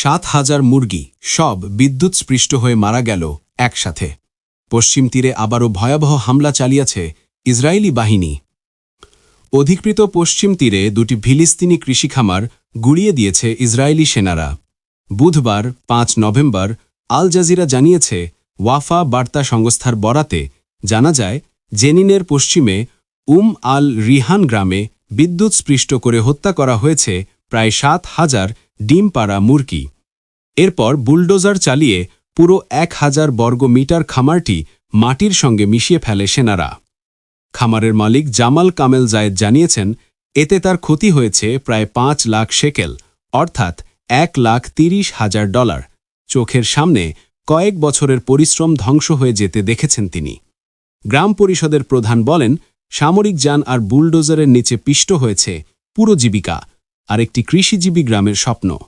সাত হাজার মুরগি সব বিদ্যুৎ স্পৃষ্ট হয়ে মারা গেল একসাথে। পশ্চিম তীরে আবারও ভয়াবহ হামলা চালিয়েছে ইসরায়েলি বাহিনী। অধিকৃত পশ্চিম তীরে দুটি ফিলিস্তিনি কৃষিখামার গুড়িয়ে দিয়েছে ইসরায়েলি সেনারা। বুধবার, পাঁচ নভেম্বর, আল জাজিরা জানিয়েছে, ওয়াফা বার্তা সংস্থার বরাতে জানা যায়, জেনিনের পশ্চিমে উম আল রিহান গ্রামে বিদ্যুৎ স্পৃষ্ট করে হত্যা করা হয়েছে প্রায় সাত হাজার ডিম পাড়া মুরগি। এরপর বুলডোজার চালিয়ে পুরো এক হাজার বর্গ মিটার খামারটি মাটির সঙ্গে মিশিয়ে ফেলে সেনারা। খামারের মালিক জামাল কামেল জায়েদ জানিয়েছেন, এতে তার ক্ষতি হয়েছে প্রায় পাঁচ লাখ শেকেল অর্থাৎ এক লাখ তিরিশ হাজার ডলার। চোখের সামনে কয়েক বছরের পরিশ্রম ধ্বংস হয়ে যেতে দেখেছেন তিনি। গ্রাম পরিষদের প্রধান বলেন, সামরিক যান আর বুলডোজারের নিচে পিষ্ট হয়েছে পুরো জীবিকা। আর একটি কৃষিজীবী গ্রামের স্বপ্ন।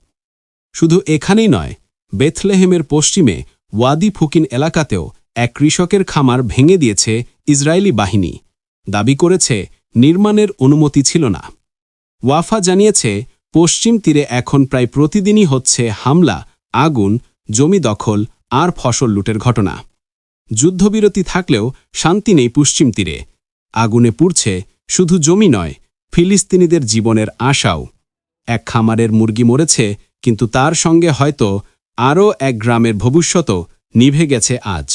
শুধু এখানেই নয়, বেথলেহেমের পশ্চিমে ওয়াদি ফুকিন এলাকাতেও এক কৃষকের খামার ভেঙে দিয়েছে ইসরায়েলি বাহিনী। দাবি করেছে, নির্মাণের অনুমতি ছিল না। ওয়াফা জানিয়েছে, পশ্চিম তীরে এখন প্রায় প্রতিদিনই হচ্ছে হামলা, আগুন, জমি দখল আর ফসল লুটের ঘটনা। যুদ্ধবিরতি থাকলেও শান্তি নেই পশ্চিম তীরে। আগুনে পুড়ছে শুধু জমি নয়, ফিলিস্তিনিদের জীবনের আশাও। এক খামারের মুরগি মরেছে, কিন্তু তার সঙ্গে হয়তো আরও এক গ্রামের ভবিষ্যতও নিভে গেছে আজ।